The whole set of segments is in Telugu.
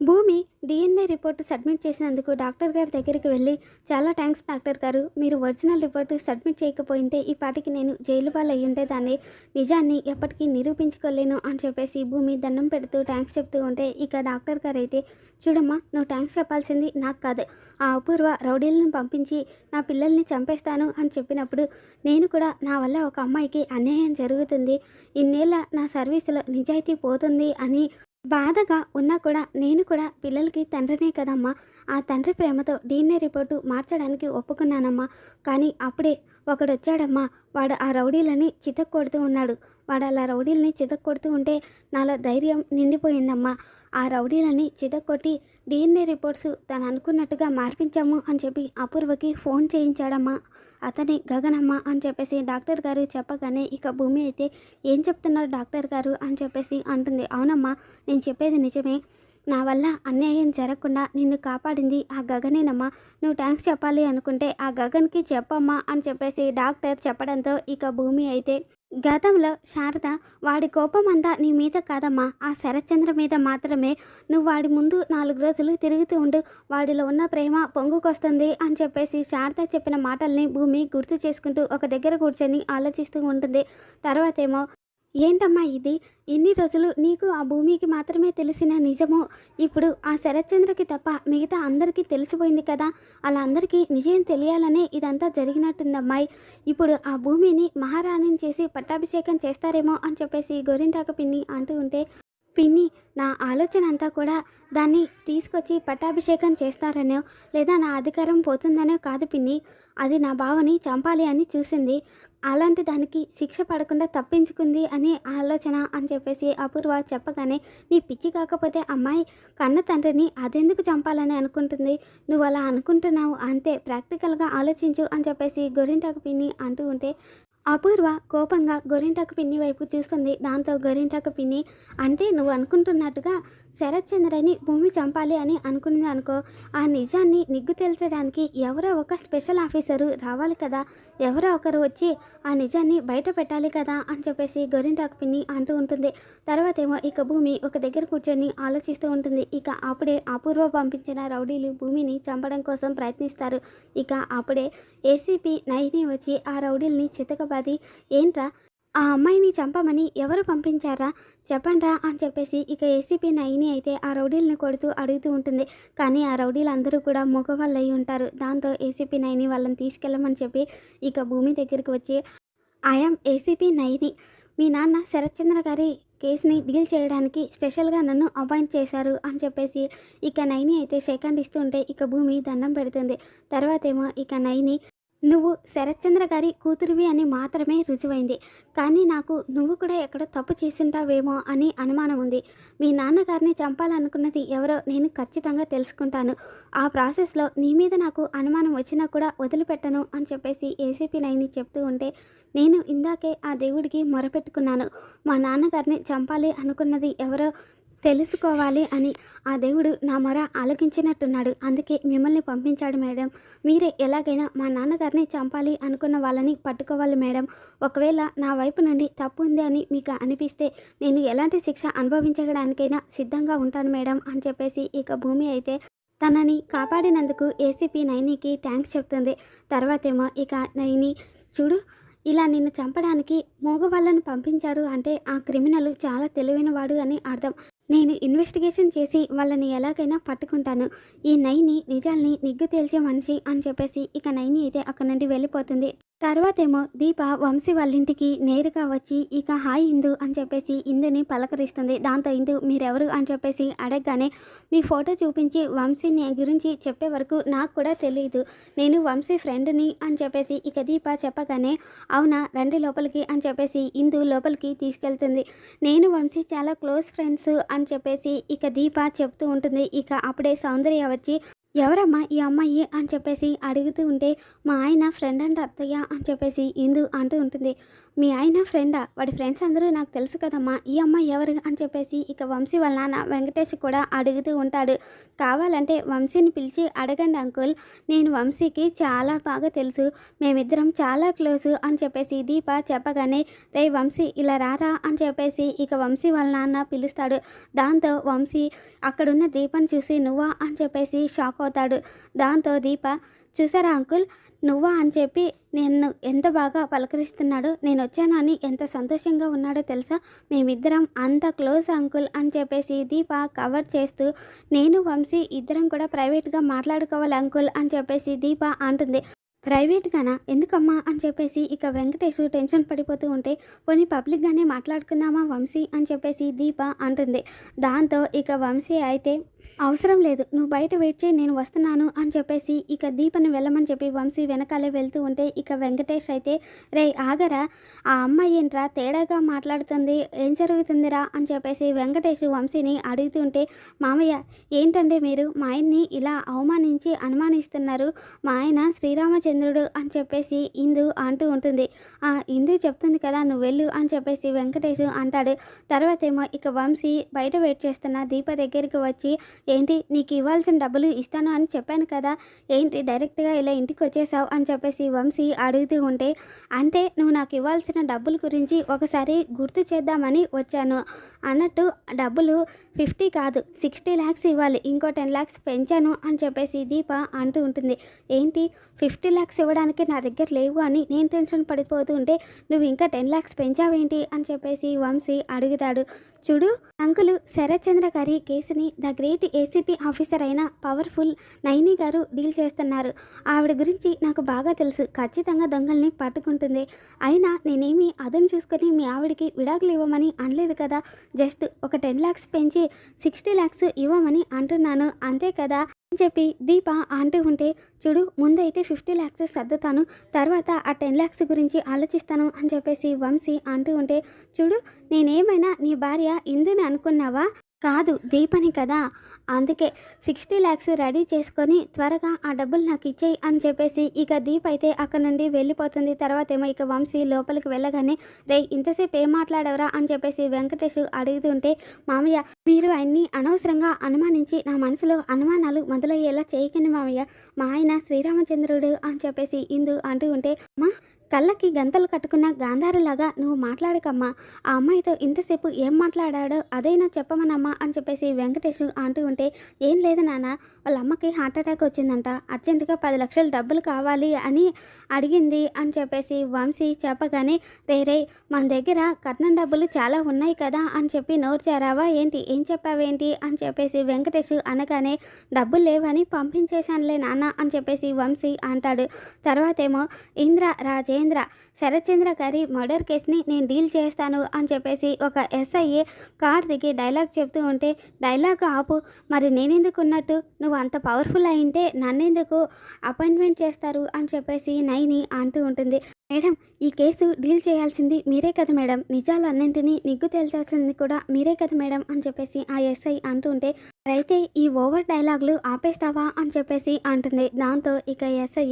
భూమి డిఎన్ఏ రిపోర్టు సబ్మిట్ చేసినందుకు డాక్టర్ గారి దగ్గరికి వెళ్ళి చాలా థ్యాంక్స్ డాక్టర్ గారు. మీరు ఒరిజినల్ రిపోర్టు సబ్మిట్ చేయకపోయింటే ఈ పాటికి నేను జైలు పాలు అయి ఉండేదాన్ని నిజాన్ని ఎప్పటికీ నిరూపించుకోలేను అని చెప్పేసి భూమి దండం పెడుతూ థ్యాంక్స్ చెప్తూ ఉంటే ఇక డాక్టర్ గారు అయితే చూడమ్మా నువ్వు థ్యాంక్స్ చెప్పాల్సింది నాకు కాదు. ఆ అపూర్వ రౌడీలను పంపించి నా పిల్లల్ని చంపేస్తాను అని చెప్పినప్పుడు నేను కూడా నా వల్ల ఒక అమ్మాయికి అన్యాయం జరుగుతుంది. ఇన్నేళ్ళ నా సర్వీసులో నిజాయితీ పోతుంది అని బాధగా ఉన్నా కూడా నేను కూడా పిల్లలకి తండ్రినే కదమ్మా. ఆ తండ్రి ప్రేమతో డీఎన్ఏ రిపోర్టు మార్చడానికి ఒప్పుకున్నానమ్మా. కానీ అప్పుడే ఒకడు వచ్చాడమ్మా వాడు ఆ రౌడీలని చితక్కొడుతూ ఉన్నాడు. వాడు అలా రౌడీలని చితక్కొడుతూ ఉంటే నాలో ధైర్యం నిండిపోయిందమ్మా. ఆ రౌడీలని చితక్కొట్టి డిఎన్ఏ రిపోర్ట్స్ తను అనుకున్నట్టుగా మార్పించాము అని చెప్పి అపూర్వకి ఫోన్ చేయించాడమ్మా. అతని గగనమ్మ అని చెప్పేసి డాక్టర్ గారు చెప్పగానే ఇక భూమి అయితే ఏం చెప్తున్నారు డాక్టర్ గారు? అని చెప్పేసి అంటుంది. అవునమ్మా నేను చెప్పేది నిజమే. నా వల్ల అన్యాయం జరగకుండా నిన్ను కాపాడింది ఆ గగనేనమ్మా. నువ్వు థ్యాంక్స్ చెప్పాలి అనుకుంటే ఆ గగన్కి చెప్పమ్మా అని చెప్పేసి డాక్టర్ చెప్పడంతో ఇక భూమి అయితే గతంలో శారద వాడి కోపం అంతా నీ మీద కాదమ్మా. ఆ శరత్చంద్ర మీద మాత్రమే. నువ్వు వాడి ముందు నాలుగు రోజులు తిరుగుతూ ఉండు. వాడిలో ఉన్న ప్రేమ పొంగుకొస్తుంది అని చెప్పేసి శారద చెప్పిన మాటల్ని భూమి గుర్తు చేసుకుంటూ ఒక దగ్గర కూర్చొని ఆలోచిస్తూ ఉంటుంది. తర్వాతేమో ఏంటమ్మా ఇది? ఇన్ని రోజులు నీకు ఆ భూమికి మాత్రమే తెలిసిన నిజము? ఇప్పుడు ఆ శరత్చంద్రకి తప్ప మిగతా అందరికీ తెలిసిపోయింది కదా? అలా అందరికీ నిజం తెలియాలనే ఇదంతా జరిగినట్టుందమ్మాయి. ఇప్పుడు ఆ భూమిని మహారాణిని చేసి పట్టాభిషేకం చేస్తారేమో అని చెప్పేసి గోరింటాక పిన్ని అంటూ ఉంటే పిన్ని నా ఆలోచన అంతా కూడా దాన్ని తీసుకొచ్చి పట్టాభిషేకం చేస్తారనో లేదా నా అధికారం పోతుందనో కాదు పిన్ని. అది నా బావని చంపాలి అని చూసింది. అలాంటి దానికి శిక్ష పడకుండా తప్పించుకుంది అని ఆలోచన అని చెప్పేసి అపూర్వ చెప్పగానే నీ పిచ్చి కాకపోతే అమ్మాయి కన్న తండ్రిని అదెందుకు చంపాలని అనుకుంటుంది? నువ్వు అలా అనుకుంటున్నావు అంతే ప్రాక్టికల్గా ఆలోచించు అని చెప్పేసి గొరింటాకు పిన్ని అంటూ ఉంటే అపూర్వ కోపంగా గొరింటాకు పిన్ని వైపు చూస్తుంది. దాంతో గొరింటాకు పిన్ని అంటే నువ్వు అనుకుంటున్నట్టుగా శరత్చంద్రని భూమి చంపాలి అని అనుకున్నది అనుకో. ఆ నిజాన్ని నిగ్గు తేల్చడానికి ఎవరో ఒక స్పెషల్ ఆఫీసరు రావాలి కదా. ఎవరో ఒకరు వచ్చి ఆ నిజాన్ని బయట పెట్టాలి కదా అని చెప్పేసి గొరింటాకు పిన్ని అంటూ ఉంటుంది. తర్వాత ఏమో ఇక భూమి ఒక దగ్గర కూర్చొని ఆలోచిస్తూ ఉంటుంది. ఇక అప్పుడే అపూర్వ పంపించిన రౌడీలు భూమిని చంపడం కోసం ప్రయత్నిస్తారు. ఇక అప్పుడే ఏసీపీ నైని వచ్చి ఆ రౌడీల్ని పది ఏంట్రా? ఆ అమ్మాయిని చంపమని ఎవరు పంపించారా? చెప్పండ్రా అని చెప్పేసి ఇక ఏసీపీ నైని అయితే ఆ రౌడీలను కొడుతూ అడుగుతూ ఉంటుంది. కానీ ఆ రౌడీలు అందరూ కూడా మగవాళ్ళు అయి ఉంటారు. దాంతో ఏసీపీ నైని వాళ్ళని తీసుకెళ్ళమని చెప్పి ఇక భూమి దగ్గరికి వచ్చి ఐఎమ్ ఏసీపీ నైని. మీ నాన్న శరత్చంద్ర గారి కేసుని డీల్ చేయడానికి స్పెషల్గా నన్ను అపాయింట్ చేశారు అని చెప్పేసి ఇక నైని అయితే సెకండ్ ఇస్తుంటే ఇక భూమి దండం పెడుతుంది. తర్వాత ఏమో ఇక నైని నువ్వు శరత్చంద్ర గారి కూతురివి అని మాత్రమే రుజువైంది. కానీ నాకు నువ్వు కూడా ఎక్కడ తప్పు చేసింటావేమో అని అనుమానం ఉంది. మీ నాన్నగారిని చంపాలనుకున్నది ఎవరో నేను ఖచ్చితంగా తెలుసుకుంటాను. ఆ ప్రాసెస్లో నీ మీద నాకు అనుమానం వచ్చినా కూడా వదిలిపెట్టను అని చెప్పేసి ఏసీపీ నైని చెప్తూ ఉంటే నేను ఇందాకే ఆ దేవుడికి మొరపెట్టుకున్నాను. మా నాన్నగారిని చంపాలి అనుకున్నది ఎవరో తెలుసుకోవాలి అని ఆ దేవుడు నా మొర ఆలకించినట్టున్నాడు. అందుకే మిమ్మల్ని పంపించాడు మేడం. మీరే ఎలాగైనా మా నాన్నగారిని చంపాలి అనుకున్న వాళ్ళని పట్టుకోవాలి మేడం. ఒకవేళ నా వైపు నుండి తప్పు ఉంది అని మీకు అనిపిస్తే నేను ఎలాంటి శిక్ష అనుభవించడానికైనా సిద్ధంగా ఉంటాను మేడం అని చెప్పేసి ఇక భూమి అయితే తనని కాపాడినందుకు ఏసీపీ నైనికి థ్యాంక్స్ చెప్తుంది. తర్వాతేమో ఇక నైని చూడు ఇలా నిన్ను చంపడానికి మూగవాళ్ళను పంపించారు అంటే ఆ క్రిమినల్ చాలా తెలివైనవాడు అని అర్థం. నేను ఇన్వెస్టిగేషన్ చేసి వాళ్ళని ఎలాగైనా పట్టుకుంటాను. ఈ నైని నిజాల్ని నిగ్గు తేల్చే మనిషి అని చెప్పేసి ఇక నైని అయితే అక్కడి నుండి వెళ్ళిపోతుంది. తర్వాతేమో దీప వంశీ వాళ్ళ ఇంటికి నేరుగా వచ్చి ఇక హాయ్ ఇందు అని చెప్పేసి ఇందుని పలకరిస్తుంది. దాంతో ఇందు మీరెవరు? అని చెప్పేసి అడగగానే మీ ఫోటో చూపించి వంశీని గురించి చెప్పే వరకు నాకు కూడా తెలియదు నేను వంశీ ఫ్రెండ్ని అని చెప్పేసి ఇక దీప చెప్పగానే అవునా రండి లోపలికి అని చెప్పేసి ఇందు లోపలికి తీసుకెళ్తుంది. నేను వంశీ చాలా క్లోజ్ ఫ్రెండ్స్ అని చెప్పేసి ఇక దీప చెప్తూ ఉంటుంది. ఇక అప్పుడే సౌందర్య వచ్చి ఎవరమ్మా ఈ అమ్మాయి అని చెప్పేసి అడుగుతూ ఉంటే మా ఆయన ఫ్రెండ్ అండ్ అత్తయ్య అని చెప్పేసి ఇందు అంటూ ఉంటుంది. మీ ఆయన ఫ్రెండా? వాడి ఫ్రెండ్స్ అందరూ నాకు తెలుసు కదమ్మా. ఈ అమ్మాయి ఎవరు? అని చెప్పేసి ఇక వంశీ వాళ్ళ నాన్న వెంకటేష్ కూడా అడుగుతూ ఉంటాడు. కావాలంటే వంశీని పిలిచి అడగండి అంకుల్. నేను వంశీకి చాలా బాగా తెలుసు. మేమిద్దరం చాలా క్లోజ్ అని చెప్పేసి దీప చెప్పగానే రే వంశీ ఇలా రారా? అని చెప్పేసి ఇక వంశీ వాళ్ళ నాన్న పిలుస్తాడు. దాంతో వంశీ అక్కడున్న దీపని చూసి నువ్వా? అని చెప్పేసి షాక్ అవుతాడు. దాంతో దీప చూసారా అంకుల్? నువ్వా అని చెప్పి నేను ఎంత బాగా పలకరిస్తున్నాడో నేను వచ్చానని ఎంత సంతోషంగా ఉన్నాడో తెలుసా? మేమిద్దరం అంత క్లోజ్ అంకుల్ అని చెప్పేసి దీప కవర్ చేస్తూ నేను వంశీ ఇద్దరం కూడా ప్రైవేట్గా మాట్లాడుకోవాలి అంకుల్ అని చెప్పేసి దీప అంటుంది. ప్రైవేట్గానా ఎందుకమ్మా అని చెప్పేసి ఇక వెంకటేష్ టెన్షన్ పడిపోతూ ఉంటే పోనీ పబ్లిక్గానే మాట్లాడుకుందామా వంశీ అని చెప్పేసి దీప అంటుంది. దాంతో ఇక వంశీ అయితే అవసరం లేదు. నువ్వు బయట వెయిట్ చేయి నేను వస్తున్నాను అని చెప్పేసి ఇక దీపని వెళ్ళమని చెప్పి వంశీ వెనకాలే వెళ్తూ ఉంటే ఇక వెంకటేష్ అయితే రే ఆగరా. ఆ అమ్మాయి ఏంట్రా? తేడాగా మాట్లాడుతుంది. ఏం జరుగుతుందిరా? అని చెప్పేసి వెంకటేష్ వంశీని అడుగుతుంటే మామయ్య ఏంటంటే మీరు? మా ఆయన్ని ఇలా అవమానించి అనుమానిస్తున్నారు. మా ఆయన శ్రీరామచంద్రుడు అని చెప్పేసి ఇందు అంటూ ఉంటుంది. ఆ ఇందు చెప్తుంది కదా నువ్వు వెళ్ళు అని చెప్పేసి వెంకటేష్ అంటాడు. తర్వాత ఏమో ఇక వంశీ బయట వెయిట్ చేస్తున్న దీప దగ్గరికి వచ్చి ఏంటి నీకు ఇవ్వాల్సిన డబ్బులు ఇస్తాను అని చెప్పాను కదా ఏంటి డైరెక్ట్గా ఇలా ఇంటికి వచ్చేసావు అని చెప్పేసి వంశీ అడుగుతూ ఉంటే అంటే నువ్వు నాకు ఇవ్వాల్సిన డబ్బుల గురించి ఒకసారి గుర్తు చేద్దామని వచ్చాను. అన్నట్టు డబ్బులు ఫిఫ్టీ కాదు సిక్స్టీ ల్యాక్స్ ఇవ్వాలి ఇంకో టెన్ ల్యాక్స్ పెంచాను అని చెప్పేసి దీప అంటూ ఉంటుంది. ఏంటి ఫిఫ్టీ ల్యాక్స్ ఇవ్వడానికి నా దగ్గర లేవు అని నేను టెన్షన్ పడిపోతూ ఉంటే నువ్వు ఇంకా టెన్ ల్యాక్స్ పెంచావేంటి అని చెప్పేసి వంశీ అడుగుతాడు. చూడు అంకులు శరత్చంద్ర గారి కేసుని ద గ్రేట్ ఏసీపీ ఆఫీసర్ అయిన పవర్ఫుల్ నైని గారు డీల్ చేస్తున్నారు. ఆవిడ గురించి నాకు బాగా తెలుసు. ఖచ్చితంగా దొంగల్ని పట్టుకుంటుంది. అయినా నేనేమి అదను చూసుకొని మీ ఆవిడకి విడాకులు ఇవ్వమని అనలేదు కదా. జస్ట్ ఒక టెన్ ల్యాక్స్ పెంచి సిక్స్టీ ల్యాక్స్ ఇవ్వమని అంటున్నాను. అంతే కదా? అని చెప్పి దీప అంటూ ఉంటే చూడు ముందైతే ఫిఫ్టీ ల్యాక్స్ సర్దుతాను తర్వాత ఆ టెన్ ల్యాక్స్ గురించి ఆలోచిస్తాను అని చెప్పేసి వంశీ అంటూ ఉంటే చూడు నేనేమైనా నీ భార్య ఇందుని అనుకున్నావా? కాదు దీపని కదా. అందుకే సిక్స్టీ ల్యాక్స్ రెడీ చేసుకొని త్వరగా ఆ డబ్బులు నాకు ఇచ్చేయి అని చెప్పేసి ఇక దీప్ అయితే అక్కడ నుండి వెళ్ళిపోతుంది. తర్వాత ఏమో ఇక వంశీ లోపలికి వెళ్ళగానే రే ఇంతసేపు ఏం మాట్లాడవరా? అని చెప్పేసి వెంకటేష్ అడుగుతుంటే మామయ్య మీరు ఆయన్ని అనవసరంగా అనుమానించి నా మనసులో అనుమానాలు మొదలయ్యేలా చేయకండి మామయ్య మా ఆయన శ్రీరామచంద్రుడు అని చెప్పేసి ఇందు అంటూ ఉంటే మా కళ్ళకి గంతలు కట్టుకున్న గాంధారలాగా నువ్వు మాట్లాడకమ్మా ఆ అమ్మాయితో ఇంతసేపు ఏం మాట్లాడాడో అదైనా చెప్పమనమ్మా అని చెప్పేసి వెంకటేష్ అంటూ ఉంటే ఏం లేదు నాన్న వాళ్ళ అమ్మకి హార్ట్ అటాక్ వచ్చిందంట అర్జెంటుగా పది లక్షలు డబ్బులు కావాలి అని అడిగింది అని చెప్పేసి వంశీ చెప్పగానే రే రే మన దగ్గర కట్నం డబ్బులు చాలా ఉన్నాయి కదా అని చెప్పి నోర్చారావా ఏంటి ఏం చెప్పావేంటి? అని చెప్పేసి వెంకటేష్ అనగానే డబ్బులు లేవని పంపించేశానులే నాన్న అని చెప్పేసి వంశీ అంటాడు. తర్వాత ఏమో ఇంద్ర జయేంద్ర శరత్చంద్ర గారి మర్డర్ కేసుని నేను డీల్ చేస్తాను అని చెప్పేసి ఒక ఎస్ఐఏ కార్ దిగి డైలాగ్ చెప్తూ ఉంటే డైలాగ్ ఆపు మరి నేనెందుకు ఉన్నట్టు నువ్వు అంత పవర్ఫుల్ అయింటే నన్నెందుకు అపాయింట్మెంట్ చేస్తారు? అని చెప్పేసి నైని అంటూ ఉంటుంది. మేడం ఈ కేసు డీల్ చేయాల్సింది మీరే కదా మేడం. నిజాలన్నింటినీ నిగ్గు తేల్చాల్సింది కూడా మీరే కదా మేడం అని చెప్పేసి ఆ ఎస్ఐ అంటూ ఉంటే అయితే ఈ ఓవర్ డైలాగులు ఆపేస్తావా అని చెప్పేసి అంటుంది. దాంతో ఇక ఎస్ఐ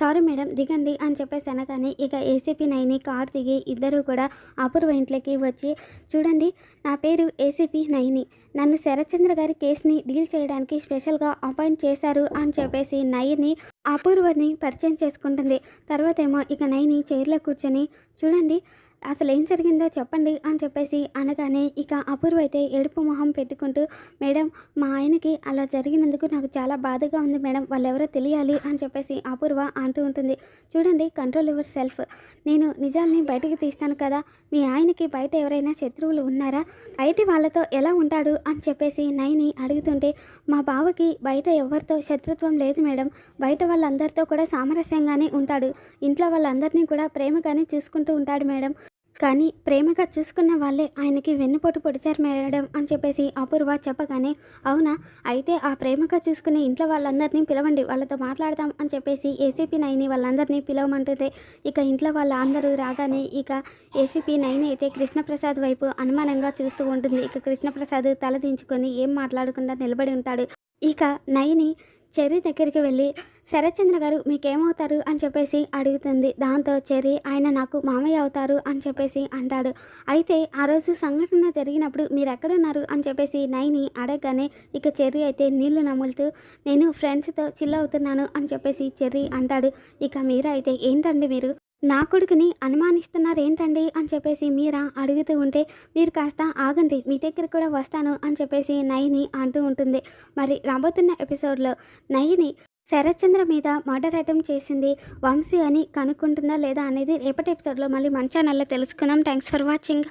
సారీ మేడం దిగండి అని చెప్పేసి అనగానే ఇక ఏసీపీ నైని కార్ దిగి ఇద్దరు కూడా అపూర్వ ఇంట్లోకి వచ్చి చూడండి నా పేరు ఏసీపీ నైని నన్ను శరత్చంద్ర గారి కేసుని డీల్ చేయడానికి స్పెషల్గా అపాయింట్ చేశారు అని చెప్పేసి నైని అపూర్వని పరిచయం చేసుకుంటుంది. తర్వాత ఏమో ఇక నైని చైర్లో కూర్చొని చూడండి అసలు ఏం జరిగిందో చెప్పండి అని చెప్పేసి అనగానే ఇక అపూర్వ అయితే ఏడుపు మొహం పెట్టుకుంటూ మేడం మా ఆయనకి అలా జరిగినందుకు నాకు చాలా బాధగా ఉంది మేడం వాళ్ళెవరో తెలియాలి అని చెప్పేసి అపూర్వ అంటూ ఉంటుంది. చూడండి కంట్రోల్ యువర్ సెల్ఫ్. నేను నిజాల్ని బయటికి తీస్తాను కదా మీ ఆయనకి బయట ఎవరైనా శత్రువులు ఉన్నారా? బయటి వాళ్ళతో ఎలా ఉంటాడు? అని చెప్పేసి నైని అడుగుతుంటే మా బావకి బయట ఎవరితో శత్రుత్వం లేదు మేడం బయట వాళ్ళందరితో కూడా సామరస్యంగానే ఉంటాడు. ఇంట్లో వాళ్ళందరినీ కూడా ప్రేమగానే చూసుకుంటూ ఉంటాడు మేడం. కానీ ప్రేమగా చూసుకున్న వాళ్ళే ఆయనకి వెన్నుపోటు పొడిచారు మేడం అని చెప్పేసి అపూర్వ చెప్పగానే అవునా? అయితే ఆ ప్రేమగా చూసుకునే ఇంట్లో వాళ్ళందరినీ పిలవండి వాళ్ళతో మాట్లాడదాం అని చెప్పేసి ఏసీపీ నైని వాళ్ళందరినీ పిలవమంటుంది ఇక ఇంట్లో వాళ్ళ అందరూ రాగానే ఇక ఏసీపీ నైని అయితే కృష్ణప్రసాద్ వైపు అనుమానంగా చూస్తూ ఉంటుంది. ఇక కృష్ణప్రసాద్ తల దించుకొని ఏం మాట్లాడకుండా నిలబడి ఉంటాడు. ఇక నైని చెర్రీ దగ్గరికి వెళ్ళి శరత్చంద్ర గారు మీకేమవుతారు? అని చెప్పేసి అడుగుతుంది. దాంతో చెర్రీ ఆయన నాకు మామయ్య అవుతారు అని చెప్పేసి అంటాడు. అయితే ఆ రోజు సంఘటన జరిగినప్పుడు మీరు ఎక్కడున్నారు అని చెప్పేసి నైని అడగగానే ఇక చెర్రీ అయితే నీళ్ళు నములుతూ నేను ఫ్రెండ్స్తో చిల్ అవుతున్నాను అని చెప్పేసి చెర్రీ అంటాడు. ఇక మీరు అయితే ఏంటండి మీరు? నా కొడుకుని అనుమానిస్తున్నారేంటండి అని చెప్పేసి మీరా అడుగుతూ ఉంటే మీరు కాస్త ఆగండి మీ దగ్గర కూడా వస్తాను అని చెప్పేసి నయని అంటూ ఉంటుంది. మరి రాబోతున్న ఎపిసోడ్లో నయని శరత్చంద్ర మీద మర్డర్ అటెంప్ట్ చేసింది వంశీ అని కనుక్కుంటుందా లేదా అనేది రేపటి ఎపిసోడ్లో మళ్ళీ మన ఛానల్లో తెలుసుకుందాం. Thanks for watching.